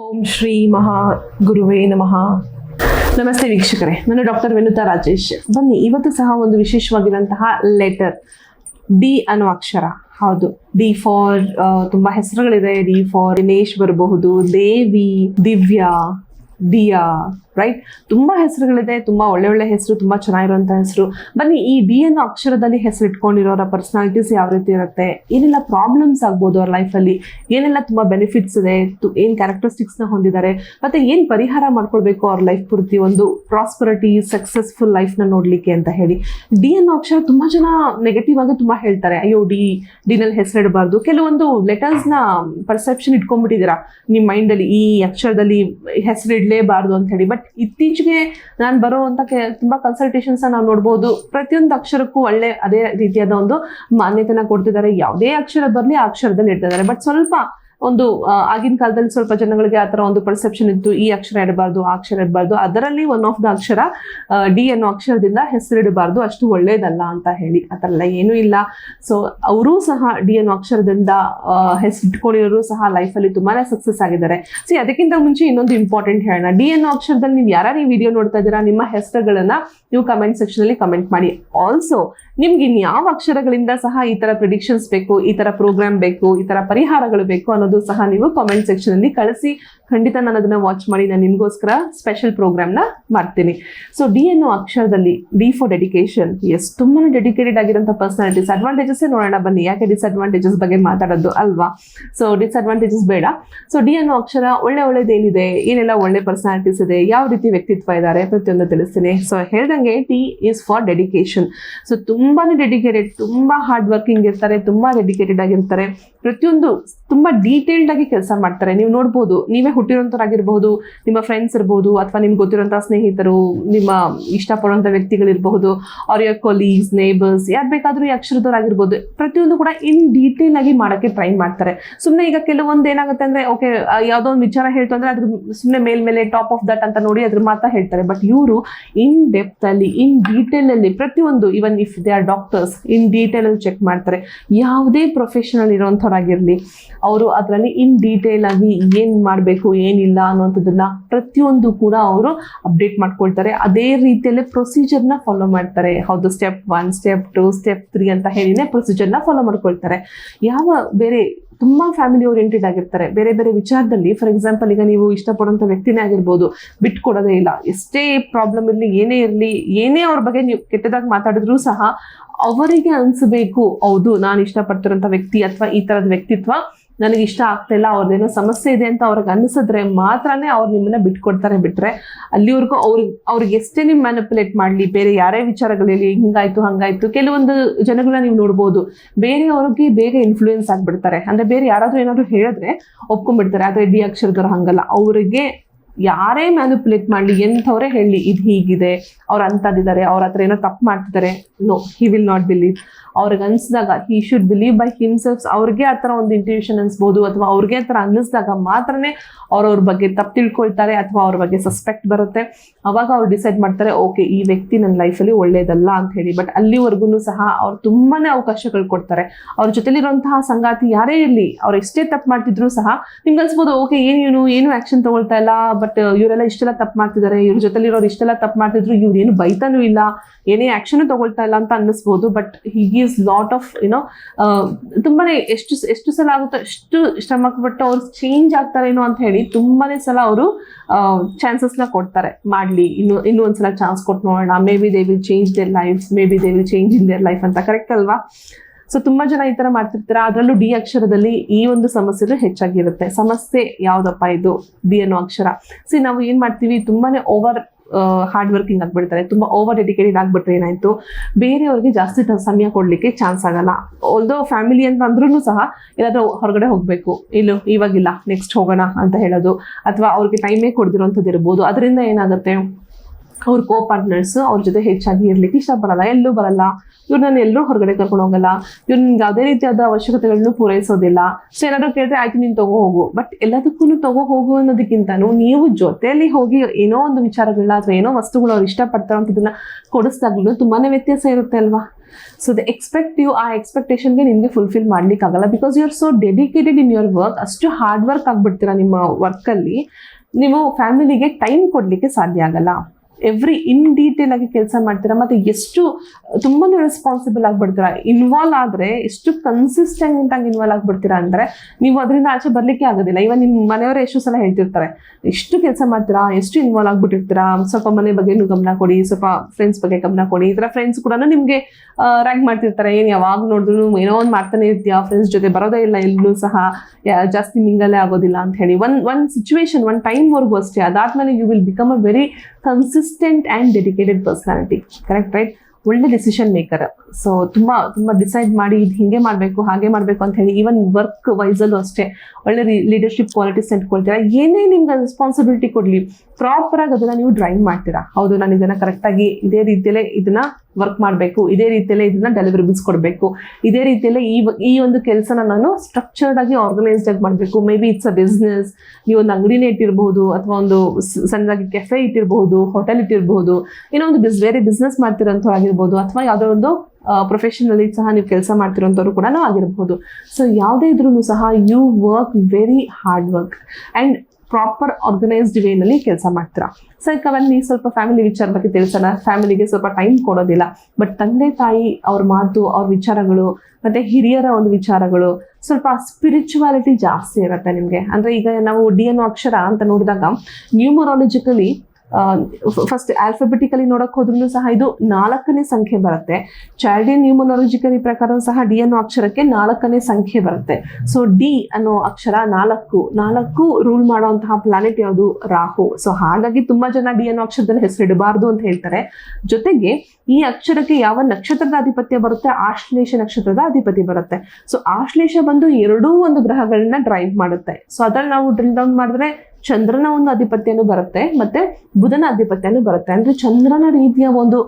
ಓಂ ಶ್ರೀ ಮಹಾ ಗುರುವೇ ನಮಃ. ನಮಸ್ತೆ ವೀಕ್ಷಕರೇ, ನಾನು ಡಾಕ್ಟರ್ ವಿನುತಾ ರಾಜೇಶ್. ಬನ್ನಿ, ಇವತ್ತು ಸಹ ಒಂದು ವಿಶೇಷವಾಗಿರುವಂತಹ ಲೆಟರ್ ಡಿ ಅನ್ನೋ ಅಕ್ಷರ, ಹೌದು. ಡಿ ಫಾರ್ ತುಂಬಾ ಹೆಸರುಗಳಿದೆ. ಡಿ ಫಾರ್ ದಿನೇಶ್ ಬರಬಹುದು, ದೇವಿ, ದಿವ್ಯಾ, ದಿಯಾ. ರೈಟ್ ತುಂಬಾ ಹೆಸರುಗಳಿದೆ, ತುಂಬಾ ಒಳ್ಳೆ ಒಳ್ಳೆ ಹೆಸರು, ತುಂಬಾ ಚೆನ್ನಾಗಿರುವಂತಹ ಹೆಸರು. ಬನ್ನಿ, ಈ ಡಿ ಅನ್ನೋ ಅಕ್ಷರದಲ್ಲಿ ಹೆಸರು ಇಟ್ಕೊಂಡಿರೋರ ಪರ್ಸನಾಲಿಟೀಸ್ ಯಾವ ರೀತಿ ಇರುತ್ತೆ? ಏನೆಲ್ಲ ಪ್ರಾಬ್ಲಮ್ಸ್ ಆಗ್ಬೋದು ಅವ್ರ ಲೈಫಲ್ಲಿ ಏನೆಲ್ಲ ತುಂಬಾ ಬೆನಿಫಿಟ್ಸ್ ಇದೆ? ಏನು ನ ಹೊಂದಿದ್ದಾರೆ? ಮತ್ತೆ ಏನ್ ಪರಿಹಾರ ಮಾಡ್ಕೊಳ್ಬೇಕು ಅವ್ರ ಲೈಫ್ ಪೂರ್ತಿ? ಒಂದು ಪ್ರಾಸ್ಪರಿಟಿ ಸಕ್ಸಸ್ಫುಲ್ನ ನೋಡ್ಲಿಕ್ಕೆ ಅಂತ ಹೇಳಿ. ಡಿ ಅನ್ನೋ ಅಕ್ಷರ ತುಂಬಾ ಜನ ನೆಗೆಟಿವ್ ಆಗಿ ತುಂಬಾ ಹೇಳ್ತಾರೆ. ಅಯ್ಯೋ ಡಿ ಡಿನಲ್ಲಿ ಹೆಸರಿಡಬಾರ್ದು ಕೆಲವೊಂದು ಲೆಟರ್ಸ್ನ ಪರ್ಸೆಪ್ಷನ್ ಇಟ್ಕೊಂಡ್ಬಿಟ್ಟಿದ್ದೀರಾ? ನಿಮ್ಮ ಮೈಂಡ್ ಅಲ್ಲಿ ಈ ಅಕ್ಷರದಲ್ಲಿ ಹೆಸರು ಇಡಲೇಬಾರ್ದು ಅಂತ ಹೇಳಿ. ಬಟ್ ಇತ್ತೀಚೆಗೆ ನಾನು ಬರೋ ಅಂತ ತುಂಬಾ ಕನ್ಸಲ್ಟೇಷನ್ಸ್ ನಾವು ನೋಡ್ಬೋದು. ಪ್ರತಿಯೊಂದು ಅಕ್ಷರಕ್ಕೂ ಒಳ್ಳೆ ಅದೇ ರೀತಿಯಾದ ಒಂದು ಮಾನ್ಯತೆನ ಕೊಡ್ತಿದ್ದಾರೆ. ಯಾವುದೇ ಅಕ್ಷರ ಬರಲಿ ಆ ಅಕ್ಷರದಲ್ಲಿ ಇಡ್ತಿದ್ದಾರೆ ಬಟ್ ಸ್ವಲ್ಪ ಒಂದು ಆಗಿನ ಕಾಲದಲ್ಲಿ ಸ್ವಲ್ಪ ಜನಗಳಿಗೆ ಆ ತರ ಒಂದು ಪರ್ಸೆಪ್ಷನ್ ಇತ್ತು, ಈ ಅಕ್ಷರ ಇಡಬಾರ್ದು, ಆ ಅಕ್ಷರ ಇಡಬಾರ್ದು, ಅದರಲ್ಲಿ ಒನ್ ಆಫ್ ದ ಅಕ್ಷರ ಡಿ ಅನ್ನೋ ಅಕ್ಷರದಿಂದ ಹೆಸರಿಡಬಾರ್ದು ಅಷ್ಟು ಒಳ್ಳೇದಲ್ಲ ಅಂತ ಹೇಳಿ. ಆ ಥರ ಎಲ್ಲ ಏನೂ ಇಲ್ಲ. ಸೊ ಅವರೂ ಸಹ ಡಿ ಅನ್ನೋ ಅಕ್ಷರದಿಂದ ಹೆಸರು ಇಟ್ಕೊಂಡಿರೋರು ಸಹ ಲೈಫಲ್ಲಿ ತುಂಬಾನೇ ಸಕ್ಸಸ್ ಆಗಿದ್ದಾರೆ. ಸಿ ಅದಕ್ಕಿಂತ ಮುಂಚೆ ಇನ್ನೊಂದು ಇಂಪಾರ್ಟೆಂಟ್ ಹೇಳೋಣ. ಡಿ ಅನ್ನೋ ಅಕ್ಷರದಲ್ಲಿ ನೀವು ಯಾರು ಈ ವಿಡಿಯೋ ನೋಡ್ತಾ ಇದ್ದೀರಾ, ನಿಮ್ಮ ಹೆಸರುಗಳನ್ನ ನೀವು ಕಮೆಂಟ್ ಸೆಕ್ಷನ್ ಅಲ್ಲಿ ಕಮೆಂಟ್ ಮಾಡಿ. ಆಲ್ಸೋ ನಿಮ್ಗೆ ಇನ್ಯಾವ ಅಕ್ಷರಗಳಿಂದ ಸಹ ಈ ತರ ಪ್ರಿಡಿಕ್ಷನ್ಸ್ ಬೇಕು, ಈ ತರ ಪ್ರೋಗ್ರಾಮ್ ಬೇಕು, ಈ ತರ ಪರಿಹಾರಗಳು ಬೇಕು ಅನ್ನೋದು ಸಹ ನೀವು ಕಾಮೆಂಟ್ ಸೆಕ್ಷನ್ ಅಲ್ಲಿ ಕಳಿಸಿ. ಖಂಡಿತ ನಾನು ಅದನ್ನ ವಾಚ್ ಮಾಡಿ ನಾನು ನಿಮಗೋಸ್ಕರ ಸ್ಪೆಷಲ್ ಪ್ರೋಗ್ರಾಮ್ನ ಮಾಡ್ತೀನಿ. ಸೊ ಡಿ ಅನ್ನೋ ಅಕ್ಷರದಲ್ಲಿ ಡಿ ಫಾರ್ ಡೆಡಿಕೇಶನ್ ಎಸ್ ತುಂಬಾನೇ ಡೆಡಿಕೇಟೆಡ್ ಆಗಿರೋಂಥ ಪರ್ಸನಾಲಿಟೀಸ್ ಅಡ್ವಾಂಟೇಜಸ್ ನೋಡೋಣ ಬನ್ನಿ. ಯಾಕೆ ಡಿಸ್ಅಡ್ವಾಂಟೇಜಸ್ ಬಗ್ಗೆ ಮಾತಾಡೋದು ಅಲ್ವಾ? ಸೊ ಡಿಸ್ಅಡ್ವಾಂಟೇಜಸ್ ಬೇಡ. ಸೊ ಡಿ ಅನ್ನೋ ಅಕ್ಷರ ಒಳ್ಳೆ ಒಳ್ಳೇದೇನಿದೆ? ಏನೆಲ್ಲ ಒಳ್ಳೆ ಪರ್ಸನಾಲಿಟೀಸ್ ಇದೆ? ಯಾವ ರೀತಿ ವ್ಯಕ್ತಿತ್ವ ಇದ್ದಾರೆ? ಪ್ರತಿಯೊಂದು ತಿಳಿಸ್ತೀನಿ. ಸೊ ಹೇಳ್ದಂಗೆ D is for dedication so ತುಂಬಾನೇ ಡೆಡಿಕೇಟೆಡ್ ತುಂಬಾ ಹಾರ್ಡ್ ವರ್ಕಿಂಗ್ ಇರ್ತಾರೆ, ತುಂಬಾ ಡೆಡಿಕೇಟೆಡ್ ಆಗಿರ್ತಾರೆ. ಪ್ರತಿಯೊಂದು ತುಂಬಾ ಡೀಟೇಲ್ಡ್ ಆಗಿ ಕೆಲಸ ಮಾಡ್ತಾರೆ. ನೀವು ನೋಡ್ಬೋದು, ನೀವೇ ಹುಟ್ಟಿರೋಂಥವ್ರಾಗಿರ್ಬಹುದು ನಿಮ್ಮ ಫ್ರೆಂಡ್ಸ್ ಇರ್ಬೋದು, ಅಥವಾ ನಿಮ್ಗೆ ಗೊತ್ತಿರೋಂಥ ಸ್ನೇಹಿತರು, ನಿಮ್ಮ ಇಷ್ಟಪಡುವಂಥ ವ್ಯಕ್ತಿಗಳಿರ್ಬಹುದು ಅವ್ರ ಯೋರ್ ಕೊಲೀಗ್ಸ್ ನೇಬರ್ಸ್ ಯಾರು ಬೇಕಾದರೂ ಅಕ್ಷರದವರಾಗಿರ್ಬೋದು. ಪ್ರತಿಯೊಂದು ಕೂಡ ಇನ್ ಡೀಟೇಲ್ ಆಗಿ ಮಾಡೋಕ್ಕೆ ಟ್ರೈ ಮಾಡ್ತಾರೆ. ಸುಮ್ಮನೆ ಈಗ ಕೆಲವೊಂದು ಏನಾಗುತ್ತೆ ಅಂದ್ರೆ ಓಕೆ ಯಾವುದೋ ಒಂದು ವಿಚಾರ ಹೇಳ್ತು ಅಂದ್ರೆ ಅದ್ರ ಸುಮ್ಮನೆ ಮೇಲ್ಮೇಲೆ ಟಾಪ್ ಆಫ್ ದಟ್ ಅಂತ ನೋಡಿ ಅದ್ರ ಮಾತ್ರ ಹೇಳ್ತಾರೆ. ಬಟ್ ಇವರು ಇನ್ ಡೆಪ್ತಲ್ಲಿ ಇನ್ ಡೀಟೇಲಲ್ಲಿ ಪ್ರತಿಯೊಂದು even if they are doctors in ಡೀಟೇಲಲ್ಲಿ check ಮಾಡ್ತಾರೆ. ಯಾವುದೇ ಪ್ರೊಫೆಷನಲ್ ಇರೋಂಥವ್ರಾಗಿರ್ಲಿ ಅವರು ಅದರಲ್ಲಿ ಇನ್ ಡೀಟೇಲ್ ಆಗಿ ಏನು ಮಾಡಬೇಕು, ಏನಿಲ್ಲ ಅನ್ನುವಂಥದ್ದನ್ನ ಪ್ರತಿಯೊಂದು ಕೂಡ ಅವರು ಅಪ್ಡೇಟ್ ಮಾಡ್ಕೊಳ್ತಾರೆ. ಅದೇ ರೀತಿಯಲ್ಲೇ ಪ್ರೊಸೀಜರ್ನ ಫಾಲೋ ಮಾಡ್ತಾರೆ. ಹೌದು step one step two step three ಅಂತ ಹೇಳಿನೇ ಪ್ರೊಸೀಜರ್ನ ಫಾಲೋ ಮಾಡ್ಕೊಳ್ತಾರೆ. ಯಾವ ಬೇರೆ ತುಂಬಾ ಫ್ಯಾಮಿಲಿ ಓರಿಯೆಂಟೆಡ್ ಆಗಿರ್ತಾರೆ. ಬೇರೆ ಬೇರೆ ವಿಚಾರದಲ್ಲಿ ಫಾರ್ ಎಕ್ಸಾಂಪಲ್ ಈಗ ನೀವು ಇಷ್ಟಪಡುವಂಥ ವ್ಯಕ್ತಿನೇ ಆಗಿರ್ಬೋದು, ಬಿಟ್ಕೊಡೋದೇ ಇಲ್ಲ. ಎಷ್ಟೇ ಪ್ರಾಬ್ಲಮ್ ಇರಲಿ, ಏನೇ ಇರಲಿ, ಏನೇ ಅವ್ರ ಬಗ್ಗೆ ನೀವು ಕೆಟ್ಟದಾಗಿ ಮಾತಾಡಿದ್ರು ಸಹ ಅವರಿಗೆ ಅನ್ಸಬೇಕು, ಹೌದು, ನಾನು ಇಷ್ಟಪಡ್ತಿರೋಂಥ ವ್ಯಕ್ತಿ ಅಥವಾ ಈ ಥರದ ವ್ಯಕ್ತಿತ್ವ ನನಗೆ ಇಷ್ಟ ಆಗ್ತಾ ಇಲ್ಲ, ಅವ್ರದ್ದೇನೋ ಸಮಸ್ಯೆ ಇದೆ ಅಂತ ಅವ್ರಿಗೆ ಅನ್ನಿಸಿದ್ರೆ ಮಾತ್ರನೇ ಅವ್ರು ನಿಮ್ಮನ್ನ ಬಿಟ್ಕೊಡ್ತಾರೆ ಬಿಟ್ರೆ ಅಲ್ಲಿವರೆಗೂ ಅವ್ರಿಗೆ ಅವ್ರಿಗೆ ಎಷ್ಟೇ ನೀವು ಮ್ಯಾನಿಪುಲೇಟ್ ಮಾಡಲಿ, ಬೇರೆ ಯಾರೇ ವಿಚಾರಗಳಲ್ಲಿ ಹಿಂಗಾಯ್ತು, ಹಂಗಾಯ್ತು, ಕೆಲವೊಂದು ಜನಗಳನ್ನ ನೀವು ನೋಡ್ಬೋದು ಬೇರೆಯವ್ರಿಗೆ ಬೇಗ ಇನ್ಫ್ಲೂಯೆನ್ಸ್ ಆಗ್ಬಿಡ್ತಾರೆ. ಅಂದ್ರೆ ಬೇರೆ ಯಾರಾದ್ರೂ ಏನಾದ್ರು ಹೇಳಿದ್ರೆ ಒಪ್ಕೊಂಡ್ಬಿಡ್ತಾರೆ, ಆದ್ರೆ ಡಿ ಅಕ್ಷರದವ್ರು ಹಂಗಲ್ಲ. ಅವರಿಗೆ ಯಾರೇ ಮ್ಯಾನಿಪುಲೇಟ್ ಮಾಡಲಿ, ಎಂಥವ್ರೇ ಹೇಳಿ ಇದು ಹೀಗಿದೆ, ಅವ್ರು ಅಂತದಿದ್ದಾರೆ ಅವ್ರ ಹತ್ರ ಏನೋ ತಪ್ಪು ಮಾಡ್ತಿದ್ದಾರೆ no he will not believe ಅವ್ರಿಗೆ ಅನ್ಸಿದಾಗ he should believe by himselfs ಅವ್ರಿಗೆ ಆ ಥರ ಒಂದು ಇಂಟ್ಯೂಷನ್ ಅನ್ಸ್ಬೋದು, ಅಥವಾ ಅವ್ರಿಗೆ ಆ ಥರ ಅನ್ನಿಸಿದಾಗ ಮಾತ್ರನೇ ಅವ್ರವ್ರ ಬಗ್ಗೆ ತಪ್ಪು ತಿಳ್ಕೊಳ್ತಾರೆ, ಅಥವಾ ಅವ್ರ ಬಗ್ಗೆ ಸಸ್ಪೆಕ್ಟ್ ಬರುತ್ತೆ. ಅವಾಗ ಅವ್ರು ಡಿಸೈಡ್ ಮಾಡ್ತಾರೆ ಓಕೆ ಈ ವ್ಯಕ್ತಿ ನನ್ನ ಲೈಫಲ್ಲಿ ಒಳ್ಳೇದಲ್ಲ ಅಂತ ಹೇಳಿ. ಬಟ್ ಅಲ್ಲಿವರೆಗೂ ಸಹ ಅವ್ರು ತುಂಬಾ ಅವಕಾಶಗಳು ಕೊಡ್ತಾರೆ. ಅವ್ರ ಜೊತೆಲಿರುವಂತಹ ಸಂಗಾತಿ ಯಾರೇ ಇರಲಿ, ಅವ್ರು ಎಷ್ಟೇ ತಪ್ಪು ಮಾಡ್ತಿದ್ರು ಸಹ ನಿಮ್ಗೆ ಅನ್ಸ್ಬೋದು ಓಕೆ ಏನು ಏನು ಏನು ಆಕ್ಷನ್ ತಗೊಳ್ತಾ ಇಲ್ಲ ಬಟ್ ಇವರೆಲ್ಲ ಇಷ್ಟೆಲ್ಲ ತಪ್ಪು ಮಾಡ್ತಿದ್ದಾರೆ ಇವ್ರ ಜೊತೆಲಿರೋರು ಇಷ್ಟೆಲ್ಲ ತಪ್ಪು ಮಾಡ್ತಿದ್ರು ಇವ್ರು ಏನು ಬೈತಾನೂ ಇಲ್ಲ, ಏನೇ ಆಕ್ಷನ್ ತಗೊಳ್ತಾ ಇಲ್ಲ ಅಂತ ಅನ್ನಿಸ್ಬೋದು but he is lot of you know ತುಂಬಾನೇ ಎಷ್ಟು ಎಷ್ಟು ಸಲ ಆಗುತ್ತೋ ಎಷ್ಟು ಶ್ರಮ ಪಟ್ಟು ಅವ್ರು ಚೇಂಜ್ ಆಗ್ತಾರೇನೋ ಅಂತ ಹೇಳಿ ತುಂಬಾನೇ ಸಲ ಅವರು ಚಾನ್ಸಸ್ನ ಕೊಡ್ತಾರೆ, ಮಾಡ್ಲಿ, ಇನ್ನು, ಇನ್ನೂ ಒಂದ್ಸಲ ಚಾನ್ಸ್ ಕೊಟ್ಟು ನೋಡೋಣ maybe they will change their life maybe they will change in their life ಅಂತ ಕರೆಕ್ಟ್ ಅಲ್ವಾ? ಸೊ ತುಂಬಾ ಜನ ಈ ತರ ಮಾಡ್ತಿರ್ತಾರೆ? ಅದರಲ್ಲೂ ಡಿ ಅಕ್ಷರದಲ್ಲಿ ಈ ಒಂದು ಸಮಸ್ಯೆ ಹೆಚ್ಚಾಗಿರುತ್ತೆ. ಸಮಸ್ಯೆ ಯಾವ್ದಪ್ಪ ಇದು? ಡಿ ಅನ್ನೋ ಅಕ್ಷರ. ಸಿ ನಾವು ಏನ್ ಮಾಡ್ತೀವಿ? ತುಂಬಾನೇ ಓವರ್ ಹಾರ್ಡ್ ವರ್ಕಿಂಗ್ ಆಗ್ಬಿಡ್ತಾರೆ. ತುಂಬಾ ಓವರ್ ಡೆಡಿಕೇಟೆಡ್ ಆಗ್ಬಿಟ್ರೆ ಏನಾಯ್ತು? ಬೇರೆಯವ್ರಿಗೆ ಜಾಸ್ತಿ ಸಮಯ ಕೊಡ್ಲಿಕ್ಕೆ ಚಾನ್ಸ್ ಆಗಲ್ಲ. ಒಂದು ಫ್ಯಾಮಿಲಿ ಅಂತ ಅಂದ್ರೂ ಸಹ ಏನಾದ್ರೂ ಹೊರಗಡೆ ಹೋಗ್ಬೇಕು. ಇಲ್ಲೋ ಇವಾಗಿಲ್ಲ ನೆಕ್ಸ್ಟ್ ಹೋಗೋಣ ಅಂತ ಹೇಳೋದು. ಅಥವಾ ಅವ್ರಿಗೆ ಟೈಮೇ ಕೊಡ್ದಿರೋಂಥದ್ದು ಇರ್ಬೋದು ಅದರಿಂದ ಏನಾಗುತ್ತೆ? ಅವ್ರ ಕೋ ಪಾರ್ಟ್ನರ್ಸ್ ಅವ್ರ ಜೊತೆ ಹೆಚ್ಚಾಗಿ ಇರ್ಲಿಕ್ಕೆ ಇಷ್ಟಪಡಲ್ಲ, ಎಲ್ಲೂ ಬರಲ್ಲ. ಇವ್ರು ನಾನು ಎಲ್ಲರೂ ಹೊರಗಡೆ ಕರ್ಕೊಂಡು ಹೋಗಲ್ಲ. ಇವ್ರು ನಿಮ್ಗೆ ಯಾವುದೇ ರೀತಿಯಾದ ಅವಶ್ಯಕತೆಗಳನ್ನು ಪೂರೈಸೋದಿಲ್ಲ. ಸೊ ಏನಾದ್ರು ಕೇಳಿದ್ರೆ, ಆಯ್ತು, ನೀನು ತಗೋ ಹೋಗು. ಬಟ್ ಎಲ್ಲದಕ್ಕೂ ತಗೋ ಹೋಗು ಅನ್ನೋದಕ್ಕಿಂತನೂ ನೀವು ಜೊತೆಯಲ್ಲಿ ಹೋಗಿ ಏನೋ ಒಂದು ವಿಚಾರಗಳನ್ನ ಅಥವಾ ಏನೋ ವಸ್ತುಗಳು ಅವ್ರು ಇಷ್ಟಪಡ್ತಾರೋ ಅಂತದನ್ನ ಕೊಡಿಸ್ದಾಗ್ಲೂ ತುಂಬಾನೇ ವ್ಯತ್ಯಾಸ ಇರುತ್ತೆ ಅಲ್ವಾ? ಸೊ ದ ಎಕ್ಸ್ಪೆಕ್ಟ್ ಯು ಆ ಎಕ್ಸ್ಪೆಕ್ಟೇಷನ್ಗೆ ನಿಮಗೆ ಫುಲ್ಫಿಲ್ ಮಾಡ್ಲಿಕ್ಕೆ ಆಗಲ್ಲ because you are so dedicated in your work ಅಷ್ಟು ಹಾರ್ಡ್ ವರ್ಕ್ ಆಗ್ಬಿಡ್ತೀರಾ ನಿಮ್ಮ ವರ್ಕಲ್ಲಿ ನೀವು ಫ್ಯಾಮಿಲಿಗೆ ಟೈಮ್ ಕೊಡಲಿಕ್ಕೆ ಸಾಧ್ಯ ಆಗಲ್ಲ. ಎವ್ರಿ ಇನ್ ಡೀಟೇಲ್ ಆಗಿ ಕೆಲಸ ಮಾಡ್ತೀರಾ? ಮತ್ತೆ ಎಷ್ಟು, ತುಂಬಾನೇ ರೆಸ್ಪಾನ್ಸಿಬಲ್ ಆಗಿಬಿಡ್ತೀರಾ? ಇನ್ವಾಲ್ವ್ ಆದ್ರೆ ಎಷ್ಟು ಕನ್ಸಿಸ್ಟೆಂಟ್ ಆಗಿ ಇನ್ವಾಲ್ವ್ ಆಗ್ಬಿಡ್ತೀರಾ ಅಂದ್ರೆ ನೀವು ಅದರಿಂದ ಆಚೆ ಬರ್ಲಿಕ್ಕೆ ಆಗೋದಿಲ್ಲ. ಇವನ್ ನಿಮ್ಮ ಮನೆಯವರೇ ಎಷ್ಟು ಸಲ ಹೇಳ್ತಿರ್ತಾರೆ. ಎಷ್ಟು ಕೆಲಸ ಮಾಡ್ತೀರಾ? ಎಷ್ಟು ಇನ್ವಾಲ್ವ್ ಆಗಿಬಿಟ್ಟಿರ್ತೀರಾ? ಸ್ವಲ್ಪ ಮನೆ ಬಗ್ಗೆನೂ ಗಮನ ಕೊಡಿ, ಸ್ವಲ್ಪ ಫ್ರೆಂಡ್ಸ್ ಬಗ್ಗೆ ಗಮನ ಕೊಡಿ. ಈ ಥರ ಫ್ರೆಂಡ್ಸ್ ಕೂಡ ನಿಮಗೆ ರ್ಯಾಂಕ್ ಮಾಡ್ತಿರ್ತಾರೆ. ಏನು ಯಾವಾಗ ನೋಡಿದ್ರು ಏನೋ ಒಂದು ಮಾಡ್ತಾನೆ ಇರ್ತೀಯಾ. ಫ್ರೆಂಡ್ಸ್ ಜೊತೆ ಬರೋದೇ ಇಲ್ಲ, ಎಲ್ಲೂ ಸಹ ಜಾಸ್ತಿ ಮಿಂಗಲೇ ಆಗೋದಿಲ್ಲ ಅಂತ ಹೇಳಿ. ಒನ್ ಒನ್ ಸಿಚುವೇಶನ್ ಒನ್ ಟೈಮ್ವರೆಗೂ ಅಷ್ಟೇ. ಅದಾದ್ಮೇಲೆ you will become a very consistent and dedicated personality correct right ಒಳ್ಳೆ ಡಿಸಿಷನ್ ಮೇಕರ್ ಸೊ ತುಂಬ ತುಂಬ ಡಿಸೈಡ್ ಮಾಡಿ ಇದು ಹಿಂಗೆ ಮಾಡಬೇಕು, ಹಾಗೆ ಮಾಡಬೇಕು ಅಂತ ಹೇಳಿ ಈವನ್ ವರ್ಕ್ ವೈಸಲ್ಲೂ ಅಷ್ಟೇ, ಒಳ್ಳೆ ಲೀಡರ್ಶಿಪ್ ಕ್ವಾಲಿಟೀಸ್ ಇಟ್ಕೊಳ್ತೀರಾ ಏನೇ ನಿಮ್ಗೆ ರೆಸ್ಪಾನ್ಸಿಬಿಲಿಟಿ ಕೊಡಲಿ ಪ್ರಾಪರಾಗಿ ಅದನ್ನ ನೀವು ಡ್ರೈವ್ ಮಾಡ್ತೀರಾ? ಹೌದು, ನಾನು ಇದನ್ನ ಕರೆಕ್ಟಾಗಿ ಇದೇ ರೀತಿಯಲ್ಲೇ ಇದನ್ನ ವರ್ಕ್ ಮಾಡಬೇಕು. ಇದೇ ರೀತಿಯಲ್ಲೇ ಇದನ್ನ ಡೆಲಿವರಿಬಲ್ಸ್ ಕೊಡಬೇಕು. ಇದೇ ರೀತಿಯಲ್ಲೇ ಈ ಈ ಒಂದು ಕೆಲಸನ ನಾನು ಸ್ಟ್ರಕ್ಚರ್ಡ್ ಆಗಿ ಆರ್ಗನೈಸ್ಡ್ ಆಗಿ ಮಾಡಬೇಕು. Maybe it's a business ನೀವು ಒಂದು ಅಂಗಡಿನೇ ಇಟ್ಟಿರಬಹುದು ಅಥವಾ ಒಂದು ಸಣ್ಣದಾಗಿ ಕೆಫೆ ಇಟ್ಟಿರಬಹುದು ಹೋಟೆಲ್ ಇಟ್ಟಿರಬಹುದು, ಏನೋ ಒಂದು ಬಿಸ್ ಬೇರೆ ಬಿಸ್ನೆಸ್ ಮಾಡ್ತಿರೋಂಥವ್ರಾಗಿರ್ಬೋದು ಅಥವಾ ಯಾವುದೋ ಒಂದು ಪ್ರೊಫೆಷನಲ್ಲಿ ಸಹ ನೀವು ಕೆಲಸ ಮಾಡ್ತಿರೋಂಥವ್ರು ಕೂಡ ಆಗಿರ್ಬೋದು. ಸೊ ಯಾವುದೇ ಇದ್ರೂ ಸಹ you work very hard work and proper organised ವೇನಲ್ಲಿ ಕೆಲಸ ಮಾಡ್ತೀರಾ? ಸೊ ಕವಲ್ಲಿ ಸ್ವಲ್ಪ ಫ್ಯಾಮಿಲಿ ವಿಚಾರ ಬಗ್ಗೆ ತಿಳಿಸೋಣ. ಫ್ಯಾಮಿಲಿಗೆ ಸ್ವಲ್ಪ ಟೈಮ್ ಕೊಡೋದಿಲ್ಲ. ಬಟ್ ತಂದೆ, ತಾಯಿ, ಅವ್ರ ಮಾತು, ಅವ್ರ ವಿಚಾರಗಳು, ಮತ್ತೆ ಹಿರಿಯರ ಒಂದು ವಿಚಾರಗಳು, ಸ್ವಲ್ಪ ಸ್ಪಿರಿಚುವಾಲಿಟಿ ಜಾಸ್ತಿ ಇರುತ್ತೆ ನಿಮಗೆ. ಅಂದ್ರೆ ಈಗ ನಾವು ಡಿ ಎನ್ ಅಕ್ಷರ ಅಂತ ನೋಡಿದಾಗ ನ್ಯೂಮರಾಲಜಿಕಲಿ ಫಸ್ಟ್ ಆಲ್ಫಾಬೆಟಿಕಲಿ ನೋಡಕ್ ಹೋದ್ರು ಸಹ ಇದು ನಾಲ್ಕನೇ ಸಂಖ್ಯೆ ಬರುತ್ತೆ. ಚೈಲ್ಡಿಯನ್ ನ್ಯೂಮನಾಲಜಿಕಲಿ ಪ್ರಕಾರ ಸಹ ಡಿ ಅನ್ನೋ ಅಕ್ಷರಕ್ಕೆ ನಾಲ್ಕನೇ ಸಂಖ್ಯೆ ಬರುತ್ತೆ. ಸೊ ಡಿ ಅನ್ನೋ ಅಕ್ಷರ ನಾಲ್ಕು ನಾಲ್ಕು ರೂಲ್ ಮಾಡುವಂತಹ ಪ್ಲಾನೆಟ್ ಯಾವುದು? ರಾಹು. ಸೊ ಹಾಗಾಗಿ ತುಂಬಾ ಜನ ಡಿ ಅನ್ನೋ ಅಕ್ಷರದಲ್ಲಿ ಹೆಸರಿಡಬಾರ್ದು ಅಂತ ಹೇಳ್ತಾರೆ. ಜೊತೆಗೆ ಈ ಅಕ್ಷರಕ್ಕೆ ಯಾವ ನಕ್ಷತ್ರದ ಅಧಿಪತ್ಯ ಬರುತ್ತೆ? ಆಶ್ಲೇಷ ನಕ್ಷತ್ರದ ಅಧಿಪತಿ ಬರುತ್ತೆ. ಸೊ ಆಶ್ಲೇಷ ಬಂದು ಎರಡೂ ಒಂದು ಗ್ರಹಗಳನ್ನ ಡ್ರೈವ್ ಮಾಡುತ್ತೆ. ಸೊ ಅದ್ರಲ್ಲಿ ನಾವು ಡ್ರಿಲ್ ಡೌನ್ ಮಾಡಿದ್ರೆ ಚಂದ್ರನ ಒಂದು ಅಧಿಪತ್ಯನೂ ಬರುತ್ತೆ, ಮತ್ತೆ ಬುಧನ ಅಧಿಪತ್ಯನೂ ಬರುತ್ತೆ. ಅಂದ್ರೆ ಚಂದ್ರನ ರೀತಿಯ ಒಂದು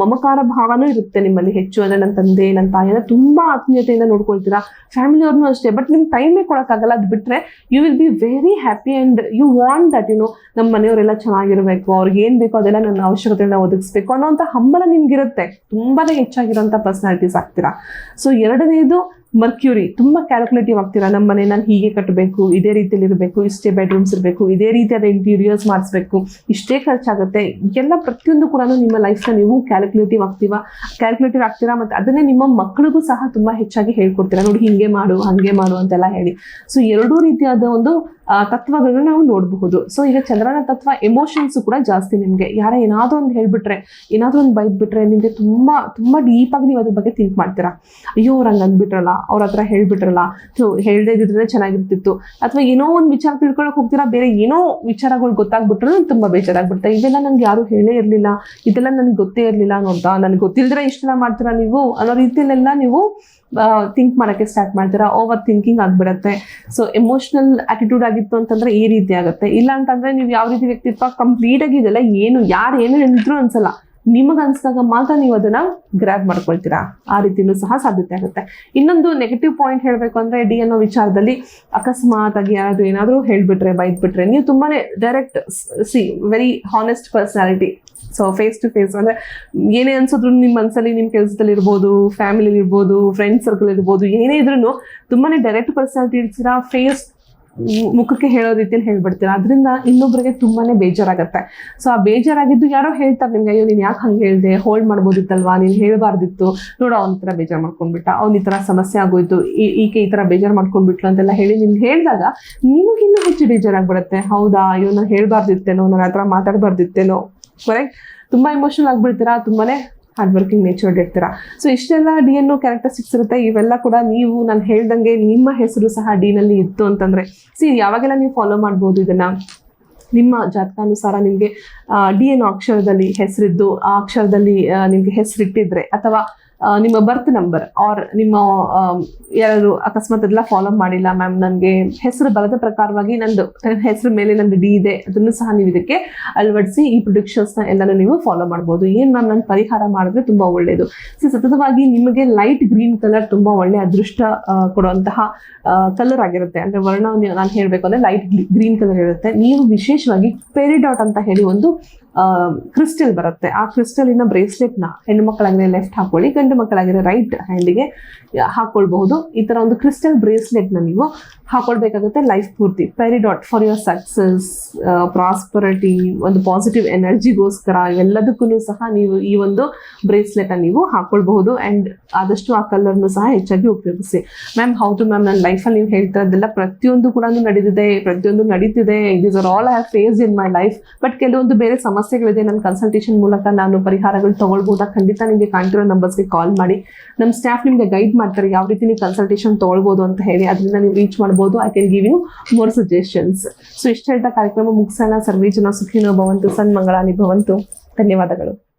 ಮಮಕಾರ ಭಾವನೂ ಇರುತ್ತೆ ನಿಮ್ಮಲ್ಲಿ ಹೆಚ್ಚು. ಅಂದ್ರೆ ನನ್ನ ತಂದೆ ನನ್ನ ತಾಯಿನ ತುಂಬಾ ಆತ್ಮೀಯತೆಯಿಂದ ನೋಡ್ಕೊಳ್ತೀರಾ. ಫ್ಯಾಮಿಲಿಯವ್ರನ್ನೂ ಅಷ್ಟೇ. ಬಟ್ ನಿಮ್ಗೆ ಟೈಮೇ ಕೊಡೋಕ್ಕಾಗಲ್ಲ. ಅದು ಬಿಟ್ರೆ you will be very happy and you want that you know ನಮ್ಮ ಮನೆಯವರೆಲ್ಲ ಚೆನ್ನಾಗಿರ್ಬೇಕು. ಅವ್ರಿಗೆ ಏನ್ ಬೇಕೋ ಅದೆಲ್ಲ ನನ್ನ ಅವಶ್ಯಕತೆಗಳನ್ನ ಒದಗಿಸ್ಬೇಕು ಅನ್ನೋಂಥ ಹಂಬಲ ನಿಮ್ಗಿರುತ್ತೆ. ತುಂಬಾನೇ ಹೆಚ್ಚಾಗಿರೋಂಥ ಪರ್ಸನಾಲಿಟೀಸ್ ಆಗ್ತೀರಾ. ಸೊ ಎರಡನೇದು ಮರ್ಕ್ಯೂರಿ ತುಂಬಾ ಕ್ಯಾಲ್ಕುಲೇಟಿವ್ ಆಗ್ತೀರಾ? ನಮ್ಮ ಮನೆ ನಾನು ಹೀಗೆ ಕಟ್ಟಬೇಕು ಇದೇ ರೀತಿಯಲ್ಲಿ ಇರಬೇಕು, ಇಷ್ಟೇ ಬೆಡ್ರೂಮ್ಸ್ ಇರಬೇಕು, ಇದೇ ರೀತಿಯಾದ ಇಂಟೀರಿಯರ್ಸ್ ಮಾಡಿಸ್ಬೇಕು, ಇಷ್ಟೇ ಖರ್ಚಾಗುತ್ತೆ. ಎಲ್ಲ ಪ್ರತಿಯೊಂದು ಕೂಡ ನಿಮ್ಮ ಲೈಫ್ನ ನೀವು ಕ್ಯಾಲ್ಕುಲೇಟಿವ್ ಆಗ್ತೀವ? ಕ್ಯಾಲ್ಕುಲೇಟಿವ್ ಆಗ್ತೀರಾ? ಮತ್ತೆ ಅದನ್ನೇ ನಿಮ್ಮ ಮಕ್ಕಳಿಗೂ ಸಹ ತುಂಬಾ ಹೆಚ್ಚಾಗಿ ಹೇಳ್ಕೊಡ್ತೀರಾ? ನೋಡಿ, ಹಿಂಗೆ ಮಾಡು, ಹಂಗೆ ಮಾಡು ಅಂತೆಲ್ಲ ಹೇಳಿ. ಸೊ ಎರಡೂ ರೀತಿಯಾದ ಒಂದು ತತ್ವಗಳನ್ನ ನಾವು ನೋಡಬಹುದು. ಸೊ ಈಗ ಚಂದ್ರನ ತತ್ವ ಎಮೋಷನ್ಸ್ ಕೂಡ ಜಾಸ್ತಿ ನಿಮಗೆ. ಯಾರ ಏನಾದ್ರೂ ಒಂದು ಹೇಳ್ಬಿಟ್ರೆ, ಏನಾದ್ರೂ ಒಂದು ಬೈದ್ಬಿಟ್ರೆ ನಿಮಗೆ ತುಂಬಾ ತುಂಬಾ ಡೀಪ್ ಆಗಿ ನೀವು ಅದ್ರ ಬಗ್ಗೆ ಥಿಂಕ್ ಮಾಡ್ತೀರಾ. ಅಯ್ಯೋ ಅವ್ರು ಹಂಗೆ ಅಂದ್ಬಿಟ್ರಲ್ಲ ಅವ್ರ ಹತ್ರ ಹೇಳ್ಬಿಟ್ರಲ್ಲ ಸೊ ಹೇಳ್ದೇ ಇದ್ರೆ ಚೆನ್ನಾಗಿರ್ತಿತ್ತು. ಅಥವಾ ಏನೋ ಒಂದು ವಿಚಾರ ತಿಳ್ಕೊಳಕ್ ಹೋಗ್ತೀರಾ, ಬೇರೆ ಏನೋ ವಿಚಾರಗಳು ಗೊತ್ತಾಗ್ಬಿಟ್ರೆ ತುಂಬಾ ಬೇಜಾರಾಗ್ಬಿಡುತ್ತೆ ಇದೆಲ್ಲ ನಂಗೆ ಯಾರು ಹೇಳೇ ಇರಲಿಲ್ಲ. ಇದೆಲ್ಲ ನನಗೆ ಗೊತ್ತೇ ಇರಲಿಲ್ಲ ಅನ್ನೋದ ನನಗೆ ಗೊತ್ತಿಲ್ದ್ರೆ ಇಷ್ಟೆಲ್ಲ ಮಾಡ್ತೀರಾ ನೀವು? ಅನ್ನೋ ರೀತಿಯಲ್ಲೆಲ್ಲ ನೀವು ಥಿಂಕ್ ಮಾಡೋಕ್ಕೆ ಸ್ಟಾರ್ಟ್ ಮಾಡ್ತೀರಾ. ಓವರ್ ಥಿಂಕಿಂಗ್ ಆಗ್ಬಿಡತ್ತೆ. ಸೊ ಎಮೋಷನಲ್ ಆಟಿಟ್ಯೂಡ್ ಆಗಿತ್ತು ಅಂತಂದ್ರೆ ಈ ರೀತಿ ಆಗುತ್ತೆ. ಇಲ್ಲ ಅಂತಂದ್ರೆ ನೀವು ಯಾವ ರೀತಿ ವ್ಯಕ್ತಿತ್ವ ಕಂಪ್ಲೀಟ್ ಆಗಿ ಇದೆಲ್ಲ ಏನು, ಯಾರು ಏನು ಹೇಳಿದ್ರು ಅನ್ಸಲ್ಲ. ನಿಮಗೆ ಅನ್ಸಿದಾಗ ಮಾತ್ರ ನೀವು ಅದನ್ನ ಗ್ರ್ಯಾಬ್ ಮಾಡ್ಕೊಳ್ತೀರಾ. ಆ ರೀತಿನೂ ಸಹ ಸಾಧ್ಯತೆ ಆಗುತ್ತೆ. ಇನ್ನೊಂದು ನೆಗೆಟಿವ್ ಪಾಯಿಂಟ್ ಹೇಳಬೇಕು ಅಂದ್ರೆ ಡಿ ಅನ್ನೋ ವಿಚಾರದಲ್ಲಿ ಅಕಸ್ಮಾತ್ ಆಗಿ ಯಾರಾದ್ರೂ ಏನಾದರೂ ಹೇಳ್ಬಿಟ್ರೆ, ಬೈದ್ಬಿಟ್ರೆ, ನೀವು ತುಂಬಾನೇ direct see very honest personality so face to face ಅಂದ್ರೆ ಏನೇ ಅನ್ಸಿದ್ರು ನಿಮ್ಮ ಮನಸ್ಸಲ್ಲಿ ನಿಮ್ಮ ಕೆಲಸದಲ್ಲಿ ಇರ್ಬೋದು ಫ್ಯಾಮಿಲಿ ಇರ್ಬೋದು ಫ್ರೆಂಡ್ ಸರ್ಕಲ್ ಇರ್ಬೋದು, ಏನೇ ಇದ್ರೂ ತುಂಬಾನೇ ಡೈರೆಕ್ಟ್ ಪರ್ಸನಾಲಿಟಿ ಇರ್ತೀರಾ ಫೇಸ್ ಮುಖಕ್ಕೆ ಹೇಳೋ ರೀತಿಯಲ್ಲಿ ಹೇಳ್ಬಿಡ್ತೀನಿ. ಅದರಿಂದ ಇನ್ನೊಬ್ಬರಿಗೆ ತುಂಬಾನೇ ಬೇಜಾರಾಗುತ್ತೆ. ಸೊ ಆ ಬೇಜಾರಾಗಿದ್ದು ಯಾರೋ ಹೇಳ್ತಾರೆ ನಿಮ್ಗೆ, ಅಯ್ಯೋ, ನೀನು ಯಾಕೆ ಹಂಗೆ ಹೇಳ್ದೆ? ಹೋಲ್ಡ್ ಮಾಡ್ಬೋದಿತ್ತಲ್ವಾ? ನೀನು ಹೇಳಬಾರ್ದಿತ್ತು. ನೋಡು, ಅವ್ನ ಥರ ಬೇಜಾರು ಮಾಡ್ಕೊಂಡ್ಬಿಟ್ಟ. ಅವ್ನ ಈ ಥರ ಸಮಸ್ಯೆ ಆಗೋಯ್ತು. ಈಕೆ ಈ ಥರ ಬೇಜಾರು ಮಾಡ್ಕೊಂಡ್ಬಿಟ್ಲು ಅಂತೆಲ್ಲ ಹೇಳಿ ನಿಮ್ಗೆ ಹೇಳಿದಾಗ ನಿಮಗಿನ್ನೂ ಹೆಚ್ಚು ಬೇಜಾರಾಗ್ಬಿಡುತ್ತೆ. ಹೌದಾ? ಅಯ್ಯೋ, ನಾನು ಹೇಳ್ಬಾರ್ದಿತ್ತೇನೋ? ನನ್ನ ಹತ್ರ ಮಾತಾಡಬಾರ್ದಿತ್ತೇನೋ? ಕರೆಕ್ಟ್ ತುಂಬಾ ಇಮೋಷನಲ್ ಆಗಿಬಿಡ್ತೀರಾ? ತುಂಬಾನೇ ಹಾರ್ಡ್ ವರ್ಕಿಂಗ್ ನೇಚರ್ಡ್ ಇರ್ತೀರಾ? ಸೊ ಇಷ್ಟೆಲ್ಲ ಡಿ ಎನ್ನು ಕ್ಯಾರೆಕ್ಟರ್ ಸಿಕ್ಸ್ ಇರುತ್ತೆ. ಇವೆಲ್ಲ ಕೂಡ ನೀವು ನಾನು ಹೇಳ್ದಂಗೆ ನಿಮ್ಮ ಹೆಸರು ಸಹ ಡಿ ನಲ್ಲಿ ಇತ್ತು ಅಂತಂದ್ರೆ. ಸಿ ಯಾವಾಗೆಲ್ಲ ನೀವು ಫಾಲೋ ಮಾಡ್ಬೋದು ಇದನ್ನ? ನಿಮ್ಮ ಜಾತಕಾನುಸಾರ ನಿಮಗೆ ಡಿ ಎನ್ ಅಕ್ಷರದಲ್ಲಿ ಹೆಸರಿದ್ದು, ಆ ಅಕ್ಷರದಲ್ಲಿ ನಿಮಗೆ ಹೆಸರಿಟ್ಟಿದ್ರೆ, ಅಥವಾ ನಿಮ್ಮ ಬರ್ತ್ ನಂಬರ್ ಆರ್ ನಿಮ್ಮ ಯಾರು ಅಕಸ್ಮಾತ್ ಎಲ್ಲ ಫಾಲೋ ಮಾಡಿಲ್ಲ ಮ್ಯಾಮ್ ನನಗೆ ಹೆಸರು ಬರದ ಪ್ರಕಾರವಾಗಿ ನಂದು, ಹೆಸರು ಮೇಲೆ ನಂದು ಡಿ ಇದೆ, ಅದನ್ನು ಸಹ ನೀವು ಇದಕ್ಕೆ ಅಳವಡಿಸಿ ಈ ಪ್ರೊಡಿಕ್ಷನ್ಸ್ನ ಎಲ್ಲನೂ ನೀವು ಫಾಲೋ ಮಾಡ್ಬೋದು. ಏನು ಮ್ಯಾಮ್ ನಾನು ಪರಿಹಾರ ಮಾಡಿದ್ರೆ ತುಂಬ ಒಳ್ಳೆಯದು ಸೊ ಸತತವಾಗಿ ನಿಮಗೆ ಲೈಟ್ ಗ್ರೀನ್ ಕಲರ್ ತುಂಬ ಒಳ್ಳೆ ಅದೃಷ್ಟ ಕೊಡುವಂತಹ ಕಲರ್ ಆಗಿರುತ್ತೆ. ಅಂದರೆ ವರ್ಣ ನಾನು ಹೇಳಬೇಕು ಅಂದರೆ ಲೈಟ್ ಗ್ರೀನ್ ಕಲರ್ ಇರುತ್ತೆ. ನೀವು ವಿಶೇಷವಾಗಿ ಪೆರಿಡಾಟ್ ಅಂತ ಹೇಳಿ ಒಂದು ಕ್ರಿಸ್ಟಲ್ ಬರುತ್ತೆ. ಆ ಕ್ರಿಸ್ಟಲಿನ ಬ್ರೇಸ್ಲೆಟ್ನ ಹೆಣ್ಣು ಮಕ್ಕಳಾಗಿದ್ರೆ ಲೆಫ್ಟ್ ಹಾಕೊಳ್ಳಿ, ಗಂಡು ಮಕ್ಕಳಾಗಿದ್ರೆ ರೈಟ್ ಹ್ಯಾಂಡಿಗೆ ಹಾಕೊಳ್ಬಹುದು. ಈ ಥರ ಒಂದು ಕ್ರಿಸ್ಟಲ್ ಬ್ರೇಸ್ಲೆಟ್ನ ನೀವು ಹಾಕೊಳ್ಬೇಕಾಗುತ್ತೆ ಲೈಫ್ ಪೂರ್ತಿ. Peridot for your success prosperity ಒಂದು ಪಾಸಿಟಿವ್ ಎನರ್ಜಿಗೋಸ್ಕರ ಎಲ್ಲದಕ್ಕೂ ಸಹ ನೀವು ಈ ಒಂದು ಬ್ರೇಸ್ಲೆಟ್ ನೀವು ಹಾಕೊಳ್ಬಹುದು ಅಂಡ್ ಆದಷ್ಟು ಆ ಕಲರ್ನು ಸಹ ಹೆಚ್ಚಾಗಿ ಉಪಯೋಗಿಸಿ. ಮ್ಯಾಮ್ ಹೌದು ಮ್ಯಾಮ್ ನನ್ನ ಲೈಫಲ್ಲಿ ನೀವು ಹೇಳ್ತಾ ಇದ್ದೆಲ್ಲ ಪ್ರತಿಯೊಂದು ಕೂಡ ನಡೆದಿದೆ ಪ್ರತಿಯೊಂದು ನಡೀತಿದೆ. These are all I have face in my life but ಕೆಲವೊಂದು ಬೇರೆ ಸಮಸ್ಯೆಗಳಿದೆ ನನ್ನ ಕನ್ಸಲ್ಟೇಷನ್ ಮೂಲಕ ನಾನು ಪರಿಹಾರಗಳು ತಗೊಳ್ಬಹುದಾ ಖಂಡಿತ ನಿಮಗೆ ಕಾಣ್ತಿರೋ ನಂಬರ್ಸ್ಗೆ ಕಾಲ್ ಮಾಡಿ. ನಮ್ಮ ಸ್ಟಾಫ್ ನಿಮಗೆ ಗೈಡ್ ಮಾಡ್ತಾರೆ, ಯಾವ ರೀತಿ ನೀವು ಕನ್ಸಲ್ಟೇಷನ್ ತೊಗೊಳ್ಬೋದು ಅಂತ ಹೇಳಿ. ಅದರಿಂದ ನೀವು ರೀಚ್ ಮಾಡ್ಬೋದು I can give you more suggestions so ಇಷ್ಟ ಹೇಳ್ತಾ ಕಾರ್ಯಕ್ರಮ ಮುಗಿಸೋಣ. ಸರ್ವೇ ಜನ ಸುಖಿನೋ ಭವಂತು. ಸನ್ಮಂಗಳಾನಿ ಭವಂತು. ಧನ್ಯವಾದಗಳು.